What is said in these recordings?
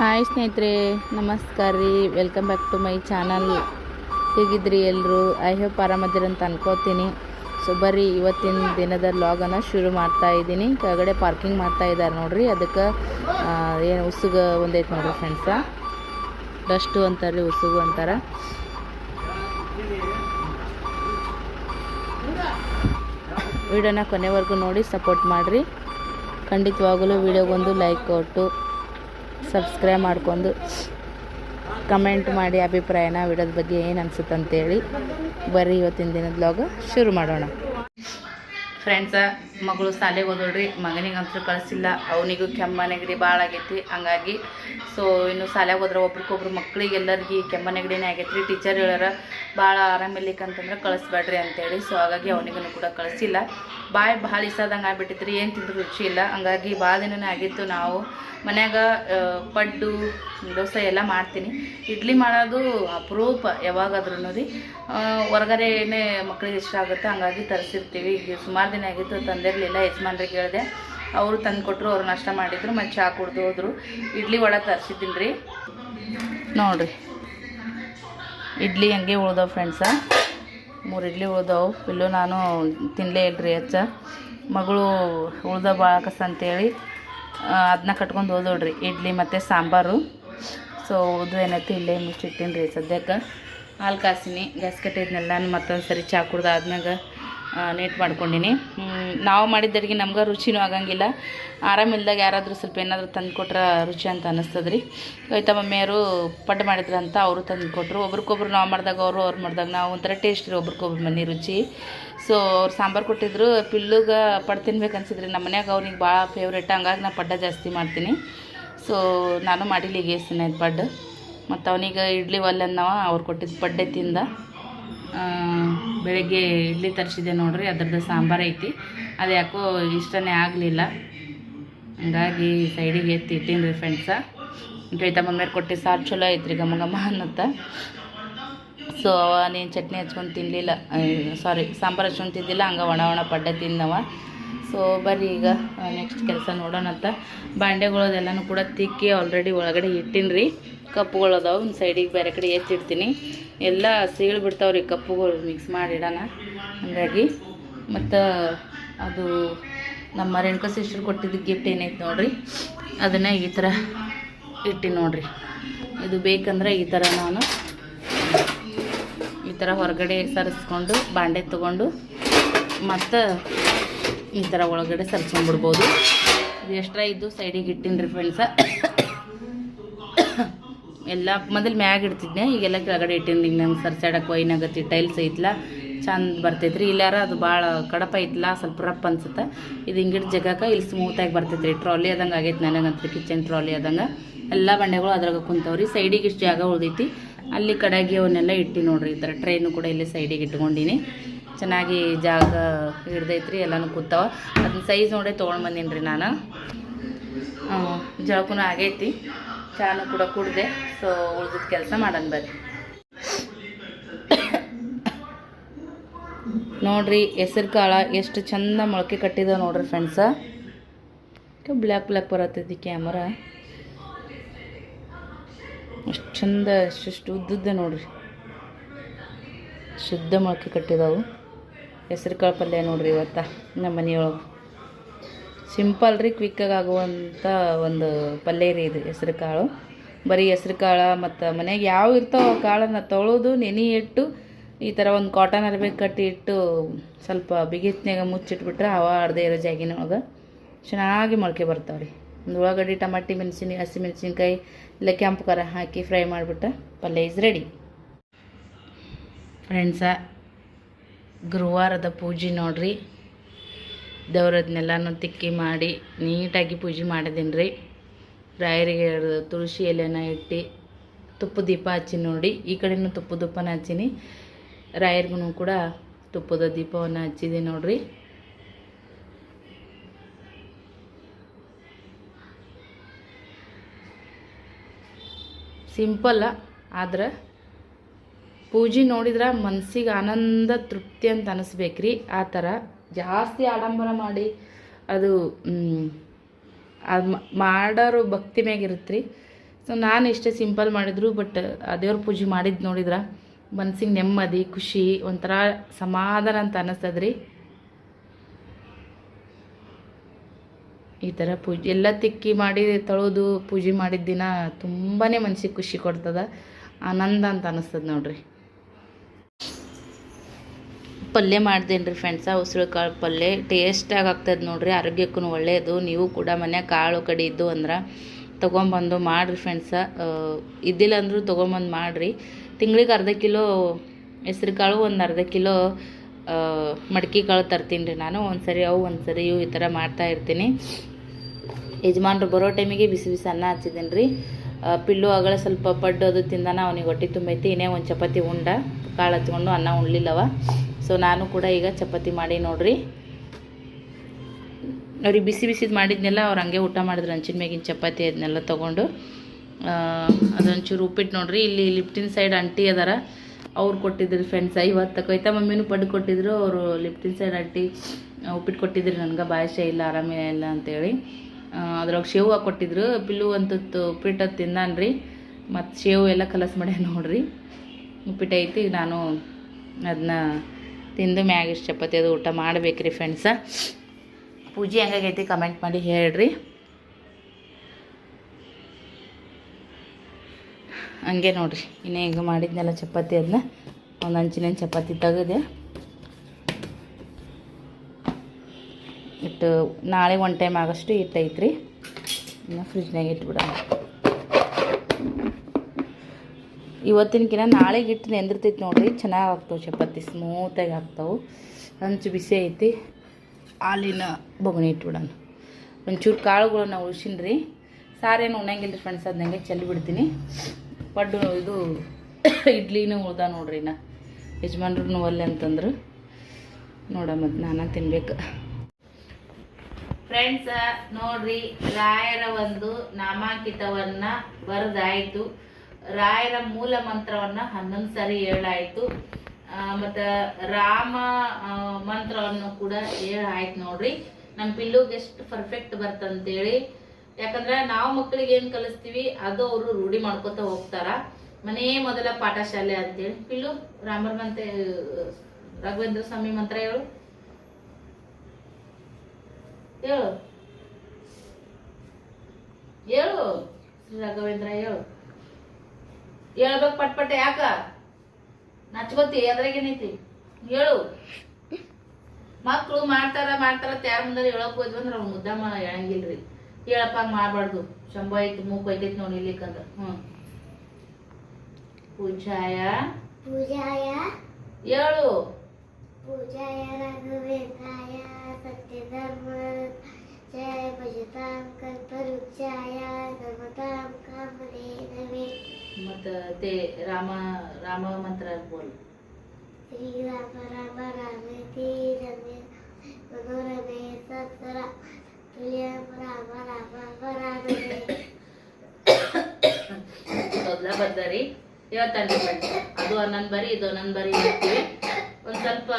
Hi ಸ್ನೇಹಿತರೆ, ನಮಸ್ಕಾರ ರೀ. Welcome back to my channel ಹೇಗಿದ್ರಿ ಎಲ್ಲರೂ ಐ ಹೋಪ್ ಆರಾಮದಿರ ಅಂತ ಅನ್ಕೋತೀನಿ. ಸೊ ಬರ್ರಿ, ಇವತ್ತಿನ ದಿನದ ಲಾಗನ್ನು ಶುರು ಮಾಡ್ತಾ ಇದ್ದೀನಿ. ಕೆಳಗಡೆ ಪಾರ್ಕಿಂಗ್ ಮಾಡ್ತಾ ಇದ್ದಾರೆ ನೋಡ್ರಿ. ಅದಕ್ಕೆ ಏನು ಉಸುಗ ಒಂದೈತೆ ನೋಡ್ರಿ ಫ್ರೆಂಡ್ಸ ಡಸ್ಟು ಅಂತಾರೆ, ಉಸುಗು ಅಂತಾರೆ. ವಿಡಿಯೋನ ಕೊನೆವರೆಗೂ ನೋಡಿ ಸಪೋರ್ಟ್ ಮಾಡಿರಿ. ಖಂಡಿತವಾಗಲೂ ವಿಡಿಯೋಗೊಂದು ಲೈಕ್ ಕೊಟ್ಟು. ಸಬ್ಸ್ಕ್ರೈಬ್ ಮಾಡ್ಕೊಂಡು ಕಮೆಂಟ್ ಮಾಡಿ ಅಭಿಪ್ರಾಯನ ವಿಡೋದ ಬಗ್ಗೆ ಏನು ಅನ್ಸುತ್ತೆ ಅಂತೇಳಿ ಬರ್ರಿ ಇವತ್ತಿನ ದಿನದ ಬ್ಲಾಗ್ ಶುರು ಮಾಡೋಣ. ಫ್ರೆಂಡ್ಸ ಮಗಳು ಶಾಲೆಗೆ ಮಗನಿಗೆ ಅಂತೂ ಕಳಿಸಿಲ್ಲ, ಅವನಿಗೂ ಕೆಮ್ಮ ನೆಗಡಿ ಭಾಳ ಆಗೈತಿ, ಹಂಗಾಗಿ ಸೊ ಇನ್ನು ಶಾಲೆಗೆ ಹೋದ್ರೆ ಒಬ್ರಿಗೊಬ್ರು ಮಕ್ಳಿಗೆ ಎಲ್ಲರಿಗೆ ಕೆಮ್ಮ ನೆಗಡಿನೇ ಆಗೈತಿ ಟೀಚರ್ ಹೇಳ್ಯಾರ ಭಾಳ ಆರಾಮಿರ್ಲಿಕ್ಕಂತಂದ್ರೆ ಕಳಿಸ್ಬೇಡ್ರಿ ಅಂತೇಳಿ. ಸೊ ಹಾಗಾಗಿ ಅವನಿಗೂ ಕೂಡ ಕಳಿಸಿಲ್ಲ. ಬಾಯ್ ಭಾಳ ಇಸದಂಗೆ ಆಗ್ಬಿಟ್ಟಿತ್ತು ರೀ ಏನು ತಿಂದ್ರು ರುಚಿ ಇಲ್ಲ. ಹಂಗಾಗಿ ಭಾಳ ದಿನನೇ ಆಗಿತ್ತು ನಾವು ಮನ್ಯಾಗ ಪಡ್ಡು, ದೋಸೆ ಎಲ್ಲ ಮಾಡ್ತೀನಿ. ಇಡ್ಲಿ ಮಾಡೋದು ಅಪರೂಪ ಯಾವಾಗಾದ್ರೂ ರೀ. ಹೊರಗಡೆ ಹೊರಗಡೆನೇ ಮಕ್ಳಿಗೆ ಇಷ್ಟ ಆಗುತ್ತೆ, ಹಂಗಾಗಿ ತರಿಸಿರ್ತೀವಿ. ಈಗ ಸುಮಾರು ದಿನ ಆಗಿತ್ತು ತಂದಿರಲಿಲ್ಲ ಯಜಮಾನ್ರಿಗೆ ಹೇಳಿದೆ ಅವರು ತಂದು ಕೊಟ್ಟರು ಅವ್ರು ನಷ್ಟ ಮಾಡಿದ್ರು, ಮತ್ತು ಚಹಾ ಕುಡ್ದು ಹೋದರು. ಇಡ್ಲಿ ಒಳಗೆ ತರಿಸಿದ್ದೀನಿ ರೀ. ನೋಡಿರಿ. ಇಡ್ಲಿ ಹಂಗೆ ಉಳ್ದವು ಫ್ರೆಂಡ್ಸ ಮೂರು ಇಡ್ಲಿ ಉಳ್ದವು. ಇಲ್ಲೂ ನಾನು ತಿನ್ನಲೇ ಇಲ್ರಿ ಹೆಚ್ಚ ಮಗಳು ಉಳ್ದ ಬಾಳಕಸ ಅಂತೇಳಿ. ಅದನ್ನ ಕಟ್ಕೊಂಡು ಹೋದೋಡ್ರಿ ಇಡ್ಲಿ ಮತ್ತು ಸಾಂಬಾರು. ಸೊ ಓದು ಏನೈತಿ ಇಲ್ಲೇ ಮುಚ್ಚಿಟ್ಟಿನಿ ರೀ ಸದ್ಯಕ್ಕೆ. ಹಾಲು ಕಾಸಿನಿ ಗ್ಯಾಸ್ ಕಟ್ಟಿದ್ನೆಲ್ಲ ಮತ್ತೊಂದು ಸರಿ ಚಾ ಕುಡ್ದು ಆದ್ಮ್ಯಾಗ ನೀಟ್ ಮಾಡ್ಕೊಂಡಿನಿ. ನಾವು ಮಾಡಿದ ಅಡುಗೆ ನಮ್ಗೆ ರುಚಿನೂ ಆಗಂಗಿಲ್ಲ. ಆರಾಮಿಲ್ದಾಗ ಯಾರಾದರೂ ಸ್ವಲ್ಪ ಏನಾದರೂ ತಂದು ಕೊಟ್ರೆ ರುಚಿ ಅಂತ ಅನ್ನಿಸ್ತದೆ ರೀ ಆಯ್ತಾ ಮಮ್ಮಿಯವರು ಪಡ್ಡು ಮಾಡಿದ್ರಂತ ಅವರು ತಂದು ಕೊಟ್ಟರು ಒಬ್ರಿಗೊಬ್ರು ನಾವು ಮಾಡಿದಾಗ ಅವರು ಅವ್ರು ಮಾಡಿದಾಗ ನಾವು ಒಂಥರ ಟೇಸ್ಟ್ ರೀ ಒಬ್ರಿಗೊಬ್ರು ಮನೆ ರುಚಿ. ಸೊ ಅವ್ರು ಸಾಂಬಾರು ಕೊಟ್ಟಿದ್ರು. ಪಿಲ್ಲುಗೆ ಪಡ್ ತಿನ್ಬೇಕು ಅನ್ಸಿದ್ರಿ. ನಮ್ಮ ಮನ್ಯಾಗ ಅವ್ನಿಗೆ ಭಾಳ ಫೇವ್ರೇಟ್ ಹಂಗಾಗಿ ನಾ ಪಡ್ಡ ಜಾಸ್ತಿ ಮಾಡ್ತೀನಿ. ಸೊ ನಾನು ದಿನ ಆಯ್ತು ಪಡ್ಡು ಮತ್ತು ಅವನಿಗೆ ಇಡ್ಲಿ ಒಲ್ಲೆನ್ನವ ಅವ್ರು ಕೊಟ್ಟಿದ್ದು ಪಡ್ಡೆ ತಿಂದ. ಬೆಳಗ್ಗೆ ಇಡ್ಲಿ ತರಿಸಿದೆ ನೋಡ್ರಿ, ಅದ್ರದ್ದು ಸಾಂಬಾರು ಐತಿ. ಅದು ಯಾಕೋ ಇಷ್ಟನೇ ಆಗಲಿಲ್ಲ. ಹಂಗಾಗಿ ಸೈಡಿಗೆ ಎತ್ತಿ ಇಟ್ಟೀನಿ ಫ್ರೆಂಡ್ಸ ಕವಿತಾ ಮಮ್ಮಿಯವ್ರು ಕೊಟ್ಟು ಸಾರು ಚಲೋ ಐತ್ರಿ ಘಮ ಘಮ ಅನ್ನತ್ತ. ಸೊ ಅವ ನೀನು ಚಟ್ನಿ ಹಚ್ಕೊಂಡು ತಿನ್ನಲಿಲ್ಲ ಸಾರಿ ಸಾಂಬಾರು ಹಚ್ಕೊಂಡು ತಿಂದಿಲ್ಲ, ಹಂಗೆ ಒಣ ಒಣ ಪಡ್ಡೆ ತಿನ್ನವ ಸೊ ಬರ್ರಿ ಈಗ ನೆಕ್ಸ್ಟ್ ಕೆಲಸ ನೋಡೋಣಂತ. ಬಾಂಡೆಗಳದೆಲ್ಲನೂ ಕೂಡ ತಿಕ್ಕಿ ಆಲ್ರೆಡಿ ಒಳಗಡೆ ಇಟ್ಟಿನಿ ರೀ ಕಪ್ಪುಗಳು ಅದಾವೆ, ಒಂದು ಸೈಡಿಗೆ ಬೇರೆ ಕಡೆ ಎತ್ತಿಡ್ತೀನಿ. ಎಲ್ಲ ಸೀಳು ಬಿಡ್ತಾವೆ ರೀ ಕಪ್ಪುಗಳು ಮಿಕ್ಸ್ ಮಾಡಿಡೋಣ. ಹಾಗಾಗಿ ಮತ್ತು ಅದು ನಮ್ಮ ರೇಣುಕಾ ಸಿಸ್ಟರ್ ಕೊಟ್ಟಿದ್ದ ಗಿಫ್ಟ್ ಏನೈತೆ ನೋಡಿರಿ, ಅದನ್ನೇ ಈ ಥರ ಇಟ್ಟಿ ನೋಡಿರಿ. ಇದು ಬೇಕಂದ್ರೆ ಈ ಥರ ನಾನು ಈ ಥರ ಹೊರಗಡೆ ಸರಿಸ್ಕೊಂಡು, ಬಾಂಡೆ ತೊಗೊಂಡು, ಮತ್ತು ಈ ಥರ ಒಳಗಡೆ ಸರಿಸ್ಕೊಂಡ್ಬಿಡ್ಬೋದು. ಇದು ಎಷ್ಟರ ಇದ್ದು ಸೈಡಿಗೆ ಇಟ್ಟಿನಿ ರೀ ಫ್ರೆಂಡ್ಸ ಎಲ್ಲ ಮೊದಲು ಮ್ಯಾಗ ಇಡ್ತಿದ್ದೆ ಈಗೆಲ್ಲ ಕೆಳಗಡೆ ಇಟ್ಟಿನಿ. ಈಗ ನಂಗೆ ಸರ್ಸಾಡಕ್ಕೆ ಒಯ್ನಾಗತ್ತಿ ಟೈಲ್ಸ್ ಐತ್ಲ, ಚಂದ ಬರ್ತೈತ್ರಿ. ಇಲ್ಲಾರ ಅದು ಭಾಳ ಕಡಪ ಐತ್ಲ, ಸ್ವಲ್ಪ ರಪ್ ಅನ್ಸುತ್ತೆ. ಇದು ಹಿಂಗಿಟ್ಟು ಜಗಕ್ಕೆ ಇಲ್ಲಿ ಸ್ಮೂತಾಗಿ ಬರ್ತೈತ್ರಿ. ಟ್ರಾಲಿ ಆದಂಗೆ ಆಗೈತೆ ನನಗಂತ ಕಿಚನ್ ಟ್ರಾಲಿ ಆದಂಗೆ. ಎಲ್ಲ ಬಂಡೆಗಳು ಅದ್ರಾಗ ಕುಂತವ್ರಿ. ಸೈಡಿಗೆ ಇಷ್ಟು ಜಾಗ ಉಳ್ದೈತಿ. ಅಲ್ಲಿ ಕಡೆಗೆ ಅವನ್ನೆಲ್ಲ ಇಟ್ಟು ನೋಡ್ರಿ. ಈ ಥರ ಟ್ರೈನು ಕೂಡ ಇಲ್ಲಿ ಸೈಡಿಗೆ ಇಟ್ಕೊಂಡಿನಿ. ಚೆನ್ನಾಗಿ ಜಾಗ ಹಿಡ್ದೈತ್ರಿ, ಎಲ್ಲನೂ ಕೂತಾವ. ಅದನ್ನ ಸೈಜ್ ನೋಡೇ ತೊಗೊಂಡು ಬಂದೀನಿ ರೀ ನಾನು ಜಳಕೂ ಆಗೈತಿ. ಚಾನು ಕೂಡ ಕುಡ್ದೆ. ಸೊ ಉಳಿದ ಕೆಲಸ ಮಾಡೋಣ ಬರ್ರಿ. ನೋಡ್ರಿ, ಹೆಸರು ಕಾಳ ಎಷ್ಟು ಚಂದ ಮೊಳಕೆ ಕಟ್ಟಿದ ನೋಡ್ರಿ ಫ್ರೆಂಡ್ಸ ಬ್ಲ್ಯಾಕ್ ಬ್ಲ್ಯಾಕ್ ಬರತ್ತೈತಿ ಕ್ಯಾಮರಾ ಅಷ್ಟು ಚಂದ ಅಷ್ಟು ಉದ್ದುದ್ದ ನೋಡ್ರಿ. ಶುದ್ಧ ಮೊಳಕೆ ಕಟ್ಟಿದಾವು. ಹೆಸರು ಕಾಳು ಪಲ್ಯ ನೋಡ್ರಿ ಇವತ್ತ ನಮ್ಮ ಮನೆಯೊಳಗೆ ಸಿಂಪಲ್ ರೀ ಕ್ವಿಕ್ಕಾಗಿ ಆಗುವಂಥ ಒಂದು ಪಲ್ಯ ರೀ ಇದು ಹೆಸರು ಕಾಳು. ಬರೀ ಹೆಸರು ಕಾಳು ಮತ್ತು ಮನೆಗೆ ಯಾವ ಇರ್ತಾವ ಕಾಳನ್ನು ತೊಳೆದು ನೆನೆ ಇಟ್ಟು, ಈ ಥರ ಒಂದು ಕಾಟನ್ ಅರ್ಬೆ ಕಟ್ಟಿ ಇಟ್ಟು ಸ್ವಲ್ಪ ಬಿಗಿತ್ನಾಗ ಮುಚ್ಚಿಟ್ಬಿಟ್ರೆ ಅವ ಅರ್ಧ ಇರೋ ಜಾಗಿನೊಳಗೆ ಚೆನ್ನಾಗಿ ಮೊಳಕೆ ಬರ್ತಾವೆ ರೀ. ಒಂದು ಉಳ್ಳಾಗಡ್ಡಿ, ಟಮಾಟಿ, ಮೆಣಸಿನ, ಹಸಿ ಮೆಣಸಿನ್ಕಾಯಿ, ಇಲ್ಲ ಕೆಂಪು ಖಾರ ಹಾಕಿ ಫ್ರೈ ಮಾಡಿಬಿಟ್ಟು ಪಲ್ಯ ಇಸ್ ರೆಡಿ ಫ್ರೆಂಡ್ಸ ಗುರುವಾರದ ಪೂಜೆ ನೋಡ್ರಿ. ದೇವ್ರದ್ನೆಲ್ಲನೂ ತಿಕ್ಕಿ ಮಾಡಿ ನೀಟಾಗಿ ಪೂಜೆ ಮಾಡಿದ್ದೀನಿ ರೀ ರಾಯರಿಗೆ ತುಳಸಿ ಎಲೆನ ಇಟ್ಟು ತುಪ್ಪ ದೀಪ ಹಚ್ಚಿ ನೋಡಿ, ಈ ಕಡೆನೂ ತುಪ್ಪ ದೀಪನ ಹಚ್ಚೀನಿ. ರಾಯರಿಗೂ ಕೂಡ ತುಪ್ಪದ ದೀಪವನ್ನು ಹಚ್ಚಿದೆ ನೋಡಿರಿ. ಸಿಂಪಲ್ಲ ಆದ್ರೆ ಪೂಜೆ ನೋಡಿದ್ರೆ ಮನಸ್ಸಿಗೆ ಆನಂದ, ತೃಪ್ತಿ ಅಂತ ಅನಿಸ್ಬೇಕ್ರಿ. ಆ ಥರ ಜಾಸ್ತಿ ಆಡಂಬರ ಮಾಡಿ ಅದು ಅದು ಮಾಡೋರು ಭಕ್ತಿ ಮ್ಯಾಗಿರುತ್ತೆ ರೀ ಸೊ ನಾನು ಇಷ್ಟೇ ಸಿಂಪಲ್ ಮಾಡಿದ್ರು ಬಟ್ ದೇವ್ರ ಪೂಜೆ ಮಾಡಿದ್ದು ನೋಡಿದ್ರೆ, ಮನ್ಸಿಗೆ ನೆಮ್ಮದಿ, ಖುಷಿ, ಒಂಥರ ಸಮಾಧಾನ ಅಂತ ಅನ್ನಿಸ್ತದ್ರಿ ಈ ಥರ ಪೂಜೆ, ಎಲ್ಲ ತಿಕ್ಕಿ ಮಾಡಿ ತೊಳೆದು, ಪೂಜೆ ಮಾಡಿದ ದಿನ ತುಂಬಾ ಮನ್ಸಿಗೆ ಖುಷಿ ಕೊಡ್ತದ, ಆನಂದ ಅಂತ ಅನ್ನಿಸ್ತದೆ ನೋಡ್ರಿ. ಪಲ್ಯ ಮಾಡ್ದೇನು ರೀ ಫ್ರೆಂಡ್ಸ ಉಸಿರು ಕಾಳು ಪಲ್ಯ ಟೇಸ್ಟಾಗಿ ಆಗ್ತದೆ ನೋಡ್ರಿ, ಆರೋಗ್ಯಕ್ಕೂ ಒಳ್ಳೆಯದು ನೀವು ಕೂಡ ಮನೆ ಕಾಳು ಕಡಿ ಇದ್ದು ಅಂದ್ರೆ ತೊಗೊಂಬಂದು ಮಾಡಿರಿ ಫ್ರೆಂಡ್ಸ ಇದ್ದಿಲ್ಲ ಅಂದರೂ ತೊಗೊಂಬಂದು ಮಾಡಿರಿ. ತಿಂಗಳಿಗೆ ಅರ್ಧ ಕಿಲೋ ಹೆಸ್ರು ಕಾಳು ಒಂದು ಅರ್ಧ ಕಿಲೋ ಮಡ್ಕೆ ಕಾಳು ತರ್ತೀನಿ ರೀ ನಾನು. ಒಂದು ಸರಿ ಅವು ಒಂದು ಸರಿ ಇವು ಈ ಥರ ಮಾಡ್ತಾ ಇರ್ತೀನಿ. ಯಜಮಾನ್ರು ಬರೋ ಟೈಮಿಗೆ ಬಿಸಿ ಬಿಸಿ ಅನ್ನ ಹಚ್ಚಿದ್ದೀನಿ ರೀ ಪಿಲ್ಲು ಆಗಳ ಸ್ವಲ್ಪ ಪಡ್ಡು ಅದು ತಿಂದಾನ ಅವನಿಗೆ ಹೊಟ್ಟೆ ತುಂಬೈತಿ, ಇನ್ನೇ ಒಂದು ಚಪಾತಿ ಉಂಡ, ಕಾಳು ಹಚ್ಕೊಂಡು ಅನ್ನ ಉಣ್ಲಿಲ್ಲವ. ಸೊ ನಾನು ಕೂಡ ಈಗ ಚಪಾತಿ ಮಾಡಿ ನೋಡ್ರಿ. ಅವ್ರಿಗೆ ಬಿಸಿ ಬಿಸಿದು ಮಾಡಿದ್ನೆಲ್ಲ ಅವ್ರು ಹಂಗೆ ಊಟ ಮಾಡಿದ್ರು ಹಂಚಿನ ಮೇಗಿನ ಚಪಾತಿ ಅದನ್ನೆಲ್ಲ ತೊಗೊಂಡು. ಅದೊಂಚೂರು ಉಪ್ಪಿಟ್ಟು ನೋಡ್ರಿ, ಇಲ್ಲಿ ಲಿಫ್ಟಿನ ಸೈಡ್ ಅಂಟಿ ಅದಾರ. ಅವ್ರು ಕೊಟ್ಟಿದ್ರು ಫ್ರೆಂಡ್ಸ್ ಇವತ್ತು ಕೊಯ್ತ ಮಮ್ಮಿನೂ ಪಡ್ಡು ಕೊಟ್ಟಿದ್ರು, ಅವರು ಲಿಫ್ಟಿನ ಸೈಡ್ ಅಂಟಿ ಉಪ್ಪಿಟ್ಟು ಕೊಟ್ಟಿದ್ರು, ನನಗೆ ಭಾಷೆ ಇಲ್ಲ ಆರಾಮೇ ಇಲ್ಲ ಅಂತೇಳಿ ಅದ್ರೊಳಗೆ ಶೇವು ಕೊಟ್ಟಿದ್ರು. ಪಿಲ್ಲು ಅಂತದ್ದು ಉಪ್ಪಿಟ್ಟು ತಿಂದಾನ್ರಿ. ಮತ್ತು ಶೇವು ಎಲ್ಲ ಕಲಸ್ ಮಾಡ್ಯ ನೋಡ್ರಿ. ಉಪ್ಪಿಟ್ಟು ಐತಿ, ನಾನು ಅದನ್ನ ತಿಂದು ಮ್ಯಾಗ ಇಷ್ಟು ಚಪಾತಿ ಅದು ಊಟ ಮಾಡ್ಬೇಕ್ರಿ ಫ್ರೆಂಡ್ಸ ಪೂಜೆ ಹೆಂಗಾಗೈತಿ ಕಮೆಂಟ್ ಮಾಡಿ ಹೇಳ್ರಿ. ಹಂಗೆ ನೋಡ್ರಿ, ಇನ್ನೇ ಹೆಂಗೆ ಮಾಡಿದ್ನೆಲ್ಲ ಚಪಾತಿ ಅದನ್ನ ಒಂದು ಹಂಚಿನ ಚಪಾತಿ ತೆಗೆದೆ. ಇಟ್ಟು ನಾಳೆ ಒನ್ ಟೈಮ್ ಆಗೋಷ್ಟು ಇಟ್ಟೈತೆ ರೀ ಇನ್ನು ಫ್ರಿಜ್ನಾಗ ಇಟ್ಬಿಡೋಣ. ಇವತ್ತಿನಕಿನ ನಾಳೆಗೆ ಇಟ್ಟು ನೆಂದಿರ್ತೈತಿ ನೋಡಿರಿ. ಚೆನ್ನಾಗಿ ಆಗ್ತಾವೆ ಚಪಾತಿ ಸ್ಮೂತಾಗಿ ಆಗ್ತಾವೆ. ಹಂಚು ಬಿಸಿ ಐತಿ. ಹಾಲಿನ ಬೊಗಣಿ ಇಟ್ಬಿಡೋಣ. ಒಂಚೂರು ಕಾಳುಗಳನ್ನ ಉಳ್ಸಿನ್ರಿ. ಸಾರೇನು ಉಣ್ಣಂಗಿಲ್ಲ ರೀ ಫ್ರೆಂಡ್ಸ್ ಅದನ್ನಂಗೆ ಚೆಲ್ಲಿ ಬಿಡ್ತೀನಿ. ಪಡ್ಡು ಇದು ಇಡ್ಲಿನೂ ಉಳ್ದ ನೋಡ್ರಿ ನಾ ಯಜಮಾನ್ರು ಒಲ್ಲೆ ಅಂತಂದ್ರು. ನೋಡ ಮತ್ತು ನಾನು ತಿನ್ಬೇಕು. ಫ್ರೆಂಡ್ಸ್ ನೋಡ್ರಿ, ರಾಯರ ಒಂದು ನಾಮಾಂಕಿತವನ್ನ ಬರೆದಾಯಿತು. ರಾಯರ ಮೂಲ ಮಂತ್ರವನ್ನ ಹನ್ನೊಂದು ಸಾರಿ ಹೇಳಾಯ್ತು ಮತ್ತ ರಾಮ ಮಂತ್ರವನ್ನು ಕೂಡ ಹೇಳಾಯ್ತು ನೋಡ್ರಿ. ನಮ್ಮ ಪಿಲ್ಲುಗೆ ಎಷ್ಟು ಪರ್ಫೆಕ್ಟ್ ಬರ್ತಂತೇಳಿ. ಯಾಕಂದ್ರೆ ನಾವು ಮಕ್ಕಳಿಗೆ ಏನ್ ಕಲಿಸ್ತೀವಿ, ಅದು ಅವರು ರೂಢಿ ಮಾಡ್ಕೊತ ಹೋಗ್ತಾರ. ಮನೇ ಮೊದಲ ಪಾಠಶಾಲೆ ಅಂತೇಳಿ. ಪಿಲ್ಲು, ರಾಮರ ಮಂತ್ರ, ರಾಘವೇಂದ್ರ ಸ್ವಾಮಿ ಮಂತ್ರ ಹೇಳು. ಹೇಳು ಹೇಳು ಶ್ರೀ ರಾಘವೇಂದ್ರ ಹೇಳು ಹೇಳ್ಬೇಕು ಪಟ್ಪಟ್ಟೆ ಯಾಕ? ನಚ್ಕೋತಿ ಅದ್ರಾಗೇನೈತಿ ಹೇಳು ಮಕ್ಕಳು ಮಾಡ್ತಾರ ಮಾಡ್ತಾರ ಯಾರ ಮುಂದೆ ಹೇಳಕ್ ಹೋದ್ವಿ ಅಂದ್ರೆ ಅವ್ರು ಮುದ್ದಮ್ಮ ಹೇಳಂಗಿಲ್ರಿ. ಹೇಳಪ್ಪ ಹಂಗೆ ಮಾಡಬಾರ್ದು. ಶಂಬ ಐತಿ ಮೂಕ್ ಐತೈತಿ ನೋಡಿ ಇಲ್ಲಿಕಂದ್ರ. ಹ್ಞೂ ಪೂಜಾಯ? ಪೂಜಾಯ? ಹೇಳು ಪೂಜಾಯ ರಾಘವೇಂದ್ರಾಯ. राघवेन्द्राय सत्यधर्म जय भजतां कल्पवृक्षाय नमतां कामधेनवे ಮತ್ತ ते ರಾಮ ರಾಮ ಮಂತ್ರ ಬೋಲ್ श्रीराम राम रामेति रमे मनोरमे सत्सरा तुल्यं राम राम वरानने ಮೊದಲ ಬರ್ದಾರಿ ಹೇಳ್ತಾನೆ ಫ್ರೆಂಡ್ಸ್ ಅದು ಹನ್ನೊಂದು ಬರಿ ಇದು ಹನ್ನೊಂದು ಬರಿ ಹೇಳ್ತೀವಿ ಒಂದ್ ಸ್ವಲ್ಪ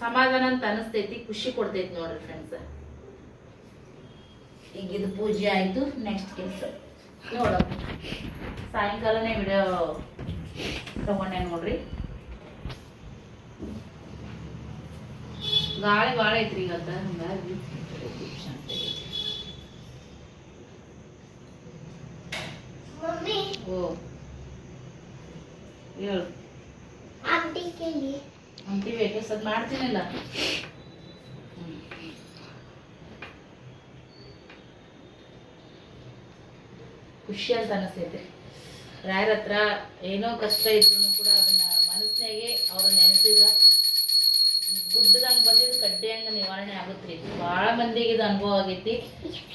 ಸಮಾಧಾನ ಅಂತ ಅನಿಸ್ತೈತಿ ಖುಷಿ ಕೊಡ್ತೈತಿ ನೋಡ್ರಿ ಫ್ರೆಂಡ್ಸ್ ಈಗ ಇದು ಪೂಜೆ ಆಯ್ತು ನೆಕ್ಸ್ಟ್ ಕೆಲಸ ನೋಡ. ಸಾಯಂಕಾಲನೇ ವಿಡಿಯೋ ತಗೊಂಡೆ ನೋಡ್ರಿ. ಗಾಳಿ ಭಾಳ ಐತ್ರಿ ಈಗ ಹಂಗಾಗಿ. ಓ. ಹೇಳು. ಹಂಪಿ ಅದು ಖುಷಿ ಅಂತ ಅನಿಸ್ತೈತೆ. ರಾಯರ ಹತ್ರ ಏನೋ ಕಷ್ಟ ಇದ್ರು ಕೂಡ ಅದನ್ನ ಮನಸ್ಸಿನಾಗೆ ಅವ್ರ ನೆನೆಸಿದ್ರ ಗುಡ್ಡದಂಗೆ ಬಂದಿದ್ದು ಕಡ್ಡೆ ಹಂಗ ನಿವಾರಣೆ ಆಗುತ್ತೆ ಭಾಳ ಮಂದಿಗೆ ಇದು ಅನುಭವ ಆಗೈತಿ.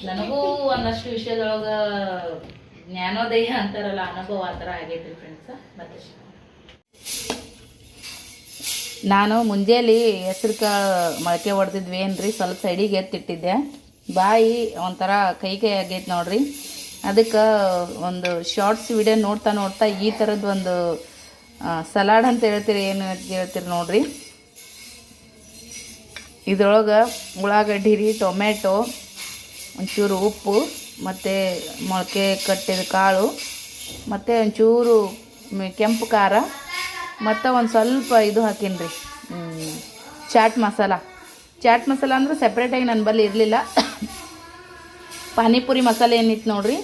ನನಗೂ ಒಂದಷ್ಟು ವಿಷಯದೊಳಗ ಜ್ಞಾನೋದಯ ಅಂತಾರಲ್ಲ, ಅನುಭವ ಆ ಥರ ಆಗೈತ್ರಿ ಫ್ರೆಂಡ್ಸ ಮತ್ತೆ ನಾನು ಮುಂಜಾನೆ ಹೆಸ್ರು ಕಾಳು ಮೊಳಕೆ ಹೊಡೆದಿದ್ವಿ ರೀ ಸ್ವಲ್ಪ ಸೈಡಿಗೆ ಎತ್ತಿಟ್ಟಿದ್ದೆ ಬಾಯಿ ಒಂಥರ ಕೈ ಕೈ ಆಗೈತೆ ನೋಡ್ರಿ. ಅದಕ್ಕೆ ಒಂದು ಶಾರ್ಟ್ಸ್ ವಿಡಿಯೋ ನೋಡ್ತಾ ನೋಡ್ತಾ ಈ ಥರದ್ದು ಒಂದು ಸಲಾಡ್ ಅಂತ ಹೇಳ್ತೀರಿ, ಏನು ಹೇಳ್ತೀರಿ ನೋಡ್ರಿ? ಇದ್ರೊಳಗೆ ಉಳ್ಳಾಗಡ್ಡಿ ರೀ ಟೊಮೆಟೊ ಒಂಚೂರು ಉಪ್ಪು, ಮತ್ತು ಮೊಳಕೆ ಕಟ್ಟಿದ ಕಾಳು, ಮತ್ತು ಒಂಚೂರು ಕೆಂಪು ಖಾರ. ಮತ್ತು ಒಂದು ಸ್ವಲ್ಪ ಇದು ಹಾಕೀನಿ ರೀ ಚಾಟ್ ಮಸಾಲ. ಚಾಟ್ ಮಸಾಲ ಅಂದ್ರೆ ಸಪ್ರೇಟಾಗಿ ನನ್ನ ಬಳಿ ಇರಲಿಲ್ಲ. ಪಾನಿಪುರಿ ಮಸಾಲೆ ಏನಿತ್ತು ನೋಡ್ರಿ?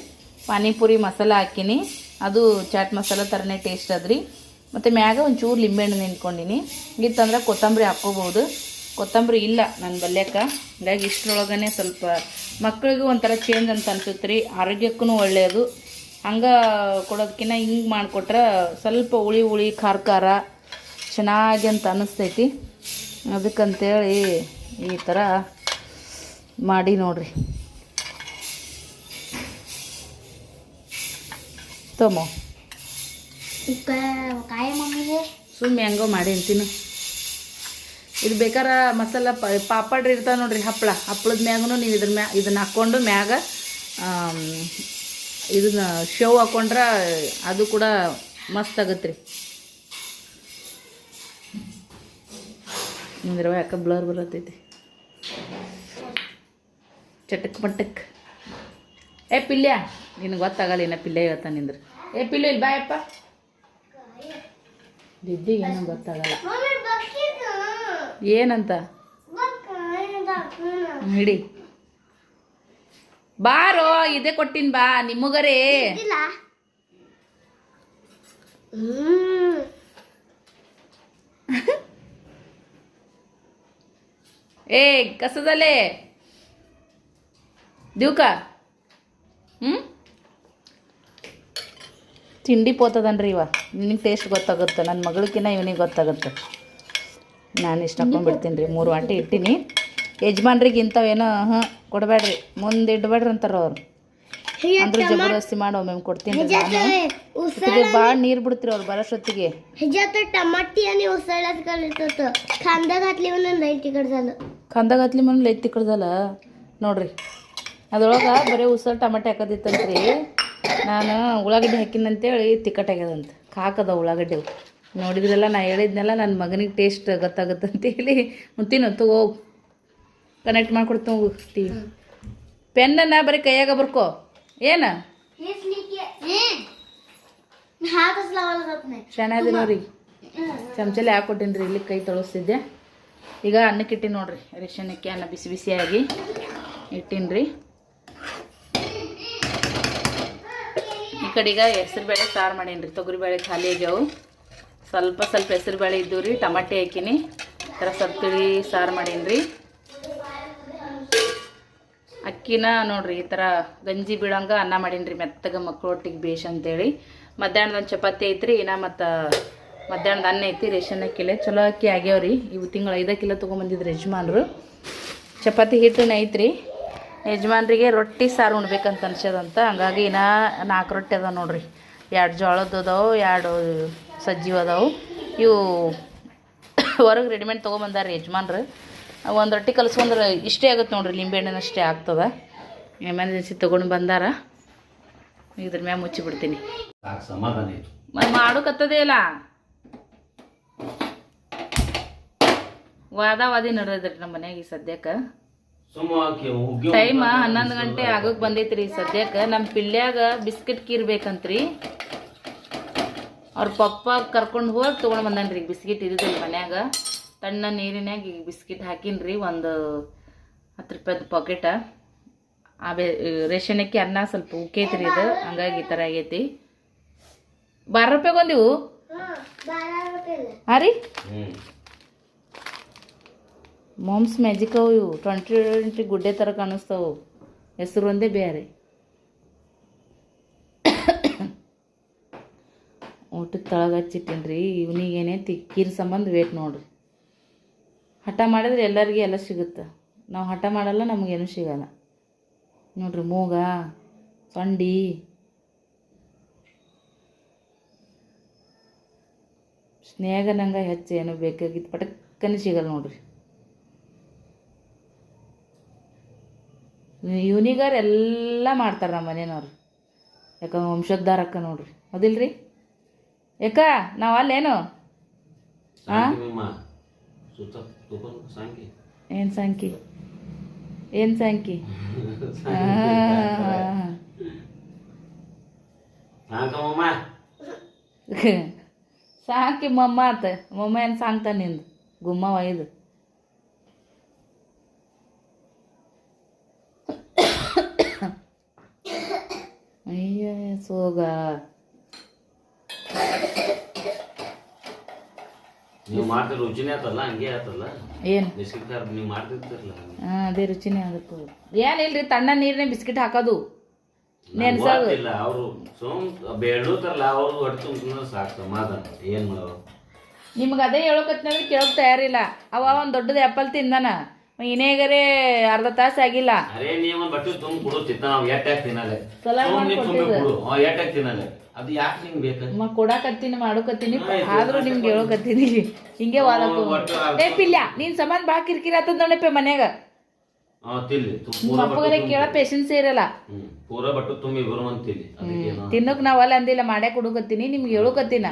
ಪಾನಿಪುರಿ ಮಸಾಲ ಹಾಕಿನಿ. ಅದು ಚಾಟ್ ಮಸಾಲ ಥರನೇ ಟೇಸ್ಟ್ ಅದ್ರಿ. ಮತ್ತು ಮ್ಯಾಗ ಒಂಚೂರು ಲಿಂಬೆಹಣ್ಣು ನಿಂತ್ಕೊಂಡಿನಿ. ಇತ್ತಂದ್ರೆ ಕೊತ್ತಂಬರಿ ಹಾಕ್ಕೋಬೋದು ಕೊತ್ತಂಬರಿ ಇಲ್ಲ ನನ್ನ ಬಲ್ಯಕ್ಕೆ. ಹಾಗಾಗಿ ಇಷ್ಟರೊಳಗನೆ ಸ್ವಲ್ಪ ಮಕ್ಕಳಿಗೂ ಒಂಥರ ಚೇಂಜ್ ಅಂತ ಅನ್ಸುತ್ತೆ ರೀ ಆರೋಗ್ಯಕ್ಕೂ ಒಳ್ಳೆಯದು ಹಂಗೆ ಕೊಡೋದಕ್ಕಿಂತ ಹಿಂಗೆ ಮಾಡಿಕೊಟ್ರೆ ಸ್ವಲ್ಪ ಹುಳಿ ಹುಳಿ ಖಾರ ಖಾರ ಚೆನ್ನಾಗಿ ಅಂತ ಅನ್ನಿಸ್ತೈತಿ ಅದಕ್ಕಂತೇಳಿ ಈ ಥರ ಮಾಡಿ ನೋಡ್ರಿ. ತೋಮೋ. ಸುಮ್ಮನೆ ಹೆಂಗೋ ಮಾಡಿ ತಿನ್ನು ಇದು ಬೇಕಾರ ಮಸಾಲ ಪಾಪಡ್ರಿ ಇರ್ತಾವೆ ನೋಡ್ರಿ ಹಪ್ಪಳ. ಹಪ್ಪಳದ ಮ್ಯಾಗೂ ನೀವು ಇದ್ರ ಮ್ಯಾ ಇದನ್ನ ಹಾಕ್ಕೊಂಡು ಮ್ಯಾಗ ಇದನ್ನ ಶೋ ಹಾಕೊಂಡ್ರೆ ಅದು ಕೂಡ ಮಸ್ತ್ ಆಗುತ್ತೆ ರೀ ಯಾಕೆ ಬ್ಲರ್ ಬರತೈತಿ ಚಟಕ್ ಮಟಕ್ ಏ ಪಿಲ್ಯ ನಿನಗೆ ಗೊತ್ತಾಗಲ್ಲ ಏನ ಪಿಲ್ಯ ಹೇಳ್ತ ನಿಂದ್ರೆ. ಏ ಪಿಲ್ಲು ಇಲ್ಲಿ ಬಾಯಪ್ಪ ದಿದ್ದಿಗೆ ಏನೋ ಗೊತ್ತಾಗಲ್ಲ. ಏನಂತ? ಹಿಡಿ. ಬಾರೋ ಇದೆ ಕೊಟ್ಟಿನ್ ಬಾ ನಿಮ್ಮಗರೇ. ಏ ಕಸದಲ್ಲೇ. ದಿವ್ಕ. ಹ್ಮ್? ತಿಂಡಿ ಪೋತದನ್ರಿ ಇವ. ನಿನ್ಗೆ ಟೇಸ್ಟ್ ಗೊತ್ತಾಗುತ್ತೆ ನನ್ನ ಮಗಳಿಗಿನ್ನ ಇವನಿಗೆ ಗೊತ್ತಾಗುತ್ತೆ. ನಾನು ಇಷ್ಟ ಹಾಕೊಂಡ್ಬಿಡ್ತೀನಿ ರೀ ಮೂರು ವಾಂಟಿ ಇಟ್ಟಿನಿ. ಯಜಮಾನ್ರಿಗೆ ಇಂಥವೇನೋ ಹಾಂ ಕೊಡಬೇಡ್ರಿ ಮುಂದೆ ಇಡಬೇಡ್ರಿ ಅಂತಾರ ಅವ್ರು ಅಂದ್ರೆ ಜಬರ್ದಸ್ತಿ ಮಾಡಿ ಒಮ್ಮೆ ಕೊಡ್ತೀನಿ ರೀ ನಾನು उसळ ಭಾಳ ನೀರು ಬಿಡ್ತೀರಿ ಅವ್ರು ಬರೋಷ್ಟೊತ್ತಿಗೆ ह्याच्यात टमाटी आणि उसळच करत होतं कांदा घातली म्हणून लई तिखट झालं ಕಂದಾಗ ಹತ್ಲಿ ಮನೇಲಿ ಎತ್ತಿ ಕಡ್ದಲ್ಲ ನೋಡ್ರಿ ಅದ್ರೊಳಗೆ ಬರೀ ಉಸಲ್ ಟಮಾಟೆ ಹಾಕೋದಿತ್ತಂತ್ರಿ ನಾನು ಉಳ್ಳಾಗಡ್ಡಿ ಹಾಕಿನಂತೇಳಿ ತಿಕ್ಕಟ್ಟಾಗ್ಯದಂತ ಕಾಕದ ಉಳ್ಳಾಗಡ್ಡಿ ನೋಡಿದ್ರಲ್ಲ ನಾ ಹೇಳಿದ್ನೆಲ್ಲ ನನ್ನ ಮಗನಿಗೆ ಟೇಸ್ಟ್ ಗೊತ್ತಾಗುತ್ತಂತೇಳಿ ತಿನ್ನು ತಗೋ ಕನೆಕ್ಟ್ ಮಾಡ್ಕೊಡ್ತೀವಿ ಪೆನ್ನ ಪೆನ್ನನ್ನು ಬರೀ ಕೈಯಾಗ ಬರ್ಕೊ. ಏನು? ಚೆನ್ನಾಗಿ ಚಮಚಲಿ ಹಾಕೊಟ್ಟಿನ್ರಿ ರೀ ಇಲ್ಲಿ ಕೈ ತೊಳಸ್ತಿದ್ದೆ. ಈಗ ಅನ್ನಕ್ಕೆ ಇಟ್ಟಿನಿ ನೋಡ್ರಿ ಅಕ್ಕಿ ಅನ್ನ ಬಿಸಿ ಬಿಸಿಯಾಗಿ ಇಟ್ಟಿನ್ರಿ. ರೀ ಈ ಕಡೆಗ ಹೆಸ್ರು ಬೇಳೆ ಸಾರು ಮಾಡೀನಿ ರೀ ತೊಗರಿಬೇಳೆ ಖಾಲಿ ಆಗ್ಯಾವು. ಸ್ವಲ್ಪ ಸ್ವಲ್ಪ ಹೆಸ್ರು ಬೇಳೆ ಇದ್ದು ರೀ, ಟಮಾಟೆ ಹಾಕಿನಿ. ಥರ ಸಬ್ತಿಳಿ ಸಾರು ಮಾಡೀನಿ ರೀ ಅಕ್ಕಿನ ನೋಡ್ರಿ ಈ ಥರ ಗಂಜಿ ಬೀಳಂಗ ಅನ್ನ ಮಾಡೀನಿ ಮೆತ್ತಗೆ ಮಕ್ಕಳು ಒಟ್ಟಿಗೆ ಬೇಷ್ ಅಂತೇಳಿ. ಮಧ್ಯಾಹ್ನದ ಒಂದು ಚಪಾತಿ ಐತ್ರಿ, ಇನ್ನ ಮತ್ತು ಮಧ್ಯಾಹ್ನದ ಅನ್ನ ಐತಿ, ರೇಷನ್ ಅಕ್ಕಿಲೆ. ಚಲೋ ಅಕ್ಕಿ ಆಗ್ಯಾವ್ರಿ. ಇವು ತಿಂಗಳು ಐದು ಕಿಲೋ ತೊಗೊಂಬಂದಿದ್ರು ಯಜಮಾನ್ರು. ಚಪಾತಿ ಹಿಟ್ಟು ಐತ್ರಿ. ಯಜಮಾನ್ರಿಗೆ ರೊಟ್ಟಿ ಸಾರು ಉಣ್ಬೇಕಂತ ಅನ್ಸ್ಯದಂತ. ಹಂಗಾಗಿ ಇನ್ನ ನಾಲ್ಕು ರೊಟ್ಟಿ ಅದಾವ ನೋಡ್ರಿ. ಎರಡು ಜೋಳದ್ದು ಅದಾವೆ, ಎರಡು ಸಜ್ಜಿ ಅದಾವೆ. ಇವು ಹೊರಗೆ ರೆಡಿಮೇಡ್ ತೊಗೊಂಬಂದಾರ ಯಜಮಾನ್ರು. ಒಂದು ರೊಟ್ಟಿ ಕಲ್ಸ್ಕೊಂಡ್ರೆ ಇಷ್ಟೇ ಆಗುತ್ತೆ ನೋಡ್ರಿ ಲಿಂಬೆಹಣ್ಣಿನ ಅಷ್ಟೇ ಆಗ್ತದೆ. ಎಮರ್ಜೆನ್ಸಿ ತೊಗೊಂಡು ಬಂದಾರ. ಇದ್ರ ಮ್ಯಾಗ ಮುಚ್ಚಿಬಿಡ್ತೀನಿ. ಮಾಡೋಕತ್ತದೇ ಇಲ್ಲ. ವಾದ ವಾದಿ ನಡೆದ್ರಿ ನಮ್ಮ ಮನ್ಯಾಗ ಈ ಸದ್ಯಕ್ಕೆ. ಟೈಮ್ ಹನ್ನೊಂದು ಗಂಟೆ ಆಗಕ್ಕೆ ಬಂದೈತ್ರಿ ಸದ್ಯಕ್ಕೆ. ನಮ್ಮ ಪಿಲ್ಯಾಗ ಬಿಸ್ಕಿಟ್ ಕೀರ್ಬೇಕಂತ್ರಿ. ಅವ್ರ ಪಪ್ಪ ಕರ್ಕೊಂಡು ಹೋಗಿ ತೊಗೊಂಡು ಬಂದನ್ರಿ ಬಿಸ್ಕಿಟ್ ಇದ್ದಿದ್ರಿ ಮನ್ಯಾಗ. ತಣ್ಣ ನೀರಿನಾಗ ಈಗ ಬಿಸ್ಕಿಟ್ ಹಾಕಿನ್ರಿ, ಒಂದು ಹತ್ತು ರೂಪಾಯ್ದು ಪಾಕೆಟ ಆ ರೇಷನ್ ಅಕ್ಕಿ ಅನ್ನ ಸ್ವಲ್ಪ ಉಕ್ಕೈತಿ ರೀ ಇದು, ಹಂಗಾಗಿ ಈ ಥರ ಆಗೈತಿ. ಬಾರ ರೂಪಾಯಿಗೆ ಒಂದಿವು? ಹಾಂ ರೀ? ಮೊಮ್ಸ್ ಮ್ಯಾಜಿಕ್ ಅವು ಇವು, ಟ್ವೆಂಟಿ ಟ್ವೆಂಟಿ ಗುಡ್ಡೆ ಥರ ಕಾಣಿಸ್ತಾವು. ಹೆಸರು ಒಂದೇ ಬೇರೆ ಊಟಕ್ಕೆ ತಳಗ ಹಚ್ಚಿಟ್ಟಿನ್ರಿ ಇವನಿಗೇನೈತಿ ಕೀರ್ ಸಂಬಂಧ ವೇಟ್ ನೋಡ್ರಿ. ಹಠ ಮಾಡಿದ್ರೆ ಎಲ್ಲರಿಗೆ ಎಲ್ಲ ಸಿಗುತ್ತೆ. ನಾವು ಹಠ ಮಾಡಲ್ಲ ನಮಗೇನು ಸಿಗಲ್ಲ. ನೋಡ್ರಿ, ಮೂಗ, ಸಂಡಿ. ಸ್ನೇಹ ನಂಗೆ ಹೆಚ್ಚು ಏನು ಬೇಕಾಗಿತ್ತು ಪಟಕ್ಕನೆ ಸಿಗಲ್ಲ ನೋಡ್ರಿ. ಇವನಿಗಾರ ಎಲ್ಲ ಮಾಡ್ತಾರೆ ನಮ್ಮ ಮನೆಯವ್ರು. ಯಾಕ ವಂಶೋದ್ಧಾರಕ್ಕ ನೋಡ್ರಿ. ಹೌದಿಲ್ರಿ ಯಾಕ ನಾವು ಅಲ್ಲೇನು? ಹಾಂ तू पण सांग की ಏನು ಸಾಂಕಿ ಏನು ಸಾಂಕಿ ಸಾಕಮ್ಮಮ್ಮ ಸಾಕಿ ಮಮ್ಮ ಆತ ಮಮ್ಮ ಏನು ಸಾಂಗ್ತ ನಿಂದು ಗುಮ್ಮವ ಇದು ಅಯ್ಯ ಸೋಗ ನೀವು ಮಾಡ್ತಿರೋ ರುಚಿನೇ ಆತಲ್ಲ ಹಂಗೆ ಆತಲ್ಲ? ಏನು? ಬಿಸ್ಕಿಟ್ ಖಾರ ನೀವು ಮಾಡ್ತಿರ್ತಿರಲ್ಲ ಹಾಂ ಅದೇ ರುಚಿನೇ ಅದಕ್ಕೂ. ಏನಿಲ್ರಿ ತಣ್ಣ ನೀರನ್ನೇ ಬಿಸ್ಕಿಟ್ ಹಾಕೋದು. ನಂಗ್ ನೆನ್ಸೋದು ಗೊತ್ತಿಲ್ಲ ಅವರು ಸೋಮ್ ಬೇಡತಾರಲ್ಲ ಅವ್ರು ಹೊಟ್ಟೆ ತುಂಬಿದ್ರೆ ಸಾಕು ಸಮಾಧಾನ. ಏನ್ ಮಾಡೋರು ನಿಮ್ಗೆ ಅದೇ ಹೇಳೋಕತ್ನಲ್ಲಿ ಕೇಳೋಕೆ ತಯಾರಿಲ್ಲ. ಅವ ಒಂದು ದೊಡ್ಡದು ಆ್ಯಪಲ್ ತಿಂದಾನ. ಇನೇಗರೆ ಅರ್ಧ ತಾಸು ಆಗಿಲ್ಲ. ಅರೇ ನೀವ್ ಬಟ್ಟೆ ತುಂಬ ಕೊಡು ತಿತ್ತ ನಾವು ಎಟ್ಟಾಗ ತಿನ್ನಲ್ಲ ಸಲಾಡ್ ಸುಮ್ ನೀವ್ ತುಂಬಿ ಮಾಡ್ಕೊಟ್ಟಿದ್ದು. ಕೊಡು. ಅವ್ ಎಟ್ಟಾಗ ತಿನ್ನಲ್ಲ ಅದು ಯಾಕೆ ನಿಂಗೆ ಬೇಕು? ಮ ಕೊಡಾಕತ್ತೀನಿ ಮಾಡೋಕತ್ತೀನಿ. ಆದ್ರೂ ನಿಮ್ಗೆ ಹೇಳೋಕತ್ತೀನಿ. ಹಿಂಗೆ ಅರ್ಧ- ಏ ಪಿಲ್ಯ ನೀನ್ ಸಂಬಂಧ ಬಾ ಕಿರಿಕಿರಿ ಆತದ ನೋಡಪ್ಪ ಮನ್ಯಾಗ. ಅಪ್ಪಗರೆ ಕೇಳ ಪೇಷನ್ಸ್ ಇರಲ್ಲ. ಪೂರ ಬಟ್ಟು ತುಂಬಿ ಅಂದಿಲ್ಲ ಮಾಡೇ ಕೊಡಕತ್ತೀನಿ ನಿಮ್ಗೆ ಹೇಳೋಕತ್ತೀನ.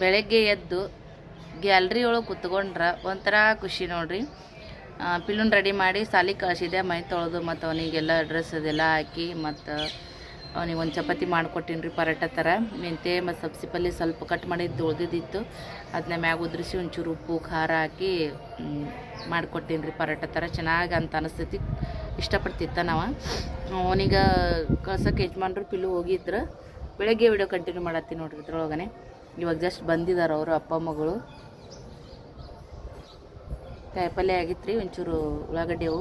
ಬೆಳಗ್ಗೆ ಎದ್ದು ಗ್ಯಾಲ್ರಿ ಒಳಗೆ ಕುತ್ಕೊಂಡ್ರೆ ಒಂಥರ ಖುಷಿ ನೋಡ್ರಿ. ಪಿಲ್ಲುನ್ ರೆಡಿ ಮಾಡಿ ಸಾಲಿಗೆ ಕಳಿಸಿದೆ, ಮೈ ತೊಳೆದು ಮತ್ತು ಅವನಿಗೆಲ್ಲ ಡ್ರೆಸ್ ಅದೆಲ್ಲ ಹಾಕಿ ಮತ್ತು ಅವನಿಗೆ ಒಂದು ಚಪಾತಿ ಮಾಡಿಕೊಟ್ಟಿನಿ ರೀ ಪರೋಟ ಥರ. ಮೆಂತೆ ಮತ್ತು ಪಲ್ಯ ಸ್ವಲ್ಪ ಕಟ್ ಮಾಡಿದ್ದು ಉಳ್ದಿದ್ದಿತ್ತು ಅದನ್ನ ಮ್ಯಾಗ ಉದ್ರಿಸಿ ಒಂಚೂರು ಉಪ್ಪು, ಖಾರ ಹಾಕಿ ಮಾಡಿಕೊಟ್ಟಿನಿ ರೀ ಪರೋಟ ಥರ. ಚೆನ್ನಾಗಿ ಅಂತ ಅನಿಸ್ತೈತಿ. ಇಷ್ಟಪಡ್ತಿತ್ತ ನಾವು. ಅವನಿಗೆ ಕಳ್ಸೋಕೆ ಯಜಮಾನ್ರು ಪಿಲ್ಲು ಹೋಗಿದ್ರು. ಬೆಳಗ್ಗೆ ವಿಡಿಯೋ ಕಂಟಿನ್ಯೂ ಮಾಡತ್ತೀನಿ ನೋಡ್ರಿ ಇದ್ರೊಳಗನೆ. ಇವಾಗ ಜಸ್ಟ್ ಬಂದಿದ್ದಾರೆ ಅವರು ಅಪ್ಪ, ಮಗಳು. ಕಾಯಿಪಲ್ಯ ಆಗಿತ್ತು ರೀ ಒಂಚೂರು ಉಳ್ಳಾಗಡ್ಡೆ ಅವು